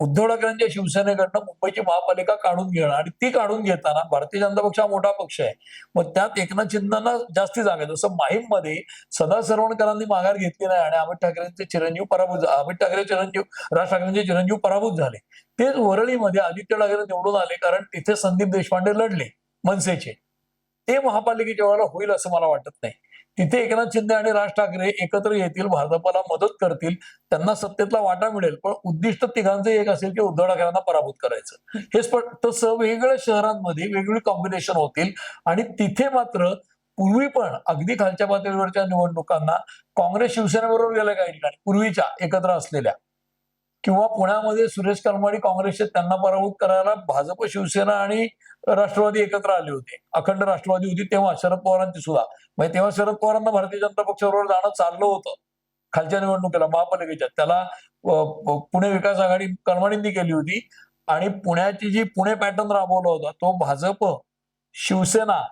उद्धव ठाकरेंच्या शिवसेनेकडनं मुंबईची महापालिका काढून घेणं. आणि ती काढून घेताना भारतीय जनता पक्ष हा मोठा पक्ष आहे. मग त्यात एकनाथ शिंदेना जास्ती जागा जसं माहीममध्ये सदा सरवणकरांनी माघार घेतली नाही आणि अमित ठाकरेंचे चिरंजीव पराभूत अमित ठाकरे चिरंजीव राज ठाकरेंचे चिरंजीव पराभूत झाले. तेच वरळीमध्ये आदित्य ठाकरे निवडून आले कारण तिथे संदीप देशपांडे लढले मनसेचे. ते महापालिकेच्या वेळेला होईल असं मला वाटत नाही. तिथे एकनाथ शिंदे आणि राज ठाकरे एकत्र येतील भाजपाला मदत करतील त्यांना सत्तेतला वाटा मिळेल पण उद्दिष्ट तिघांचं एक असेल की उद्धव ठाकरेंना पराभूत करायचं. हे स्पष्ट तसं वेगवेगळ्या शहरांमध्ये वेगवेगळी कॉम्बिनेशन होतील आणि तिथे मात्र पूर्वी पण अगदी खालच्या पातळीवरच्या निवडणुकांना काँग्रेस शिवसेनेबरोबर गेल्या काही ठिकाणी पूर्वीच्या एकत्र असलेल्या. किंवा पुण्यामध्ये सुरेश करमाडी काँग्रेसचे त्यांना पराभूत करायला भाजप शिवसेना आणि राष्ट्रवादी एकत्र आले होते. अखंड राष्ट्रवादी होती तेव्हा शरद पवारांची सुद्धा. म्हणजे तेव्हा शरद पवारांना भारतीय जनता पक्षाबरोबर जाणं चाललं होतं. खालच्या निवडणुकीला महापालिकेच्या. त्याला पुणे विकास आघाडी कर्मणींनी केली होती. आणि पुण्याची जी पुणे पॅटर्न राबवला होता तो भाजप शिवसेना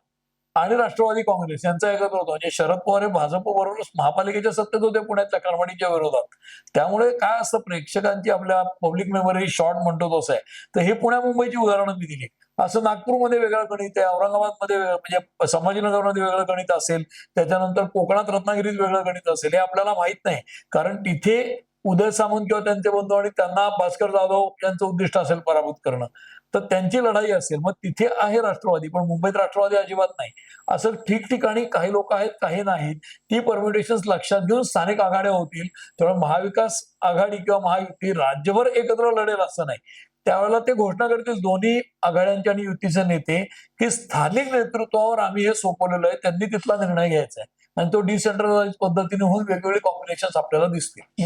आणि राष्ट्रवादी काँग्रेस यांचा एकत्र होता म्हणजे शरद पवार हे भाजप बरोबरच महापालिकेच्या सत्तेत होते पुण्यातल्या करमाडीच्या विरोधात. त्यामुळे काय असतं प्रेक्षकांची आपल्या पब्लिक मेमरी शॉर्ट म्हणतो तसं आहे. तर हे पुण्या मुंबईची उदाहरणं मी दिली. असं नागपूरमध्ये वेगळं गणित आहे औरंगाबादमध्ये म्हणजे संभाजीनगरमध्ये वेगळं गणित असेल त्याच्यानंतर कोकणात रत्नागिरीत वेगळं गणित असेल हे आपल्याला माहीत नाही. कारण तिथे उदय सामंत किंवा त्यांचे बंधू आणि त्यांना भास्कर जाधव यांचं उद्दिष्ट असेल पराभूत करणं. तर त्यांची लढाई असेल मग तिथे आहे राष्ट्रवादी पण मुंबईत राष्ट्रवादी अजिबात नाही. असं ठिकठिकाणी काही लोक आहेत काही नाहीत. ती परमिटेशन लक्षात घेऊन स्थानिक आघाड्या होतील. त्यामुळे महाविकास आघाडी किंवा महायुती राज्यभर एकत्र लढेल असं नाही. त्यावेळेला ते घोषणा करतील दोन्ही आघाड्यांचे आणि युतीचे नेते की स्थानिक नेतृत्वावर आम्ही हे सोपवलेलं आहे त्यांनी तिथला निर्णय घ्यायचा आहे. आणि तो डिसेंट्रलाइज पद्धतीने होऊन वेगवेगळे कॉम्बिनेशन आपल्याला दिसतील.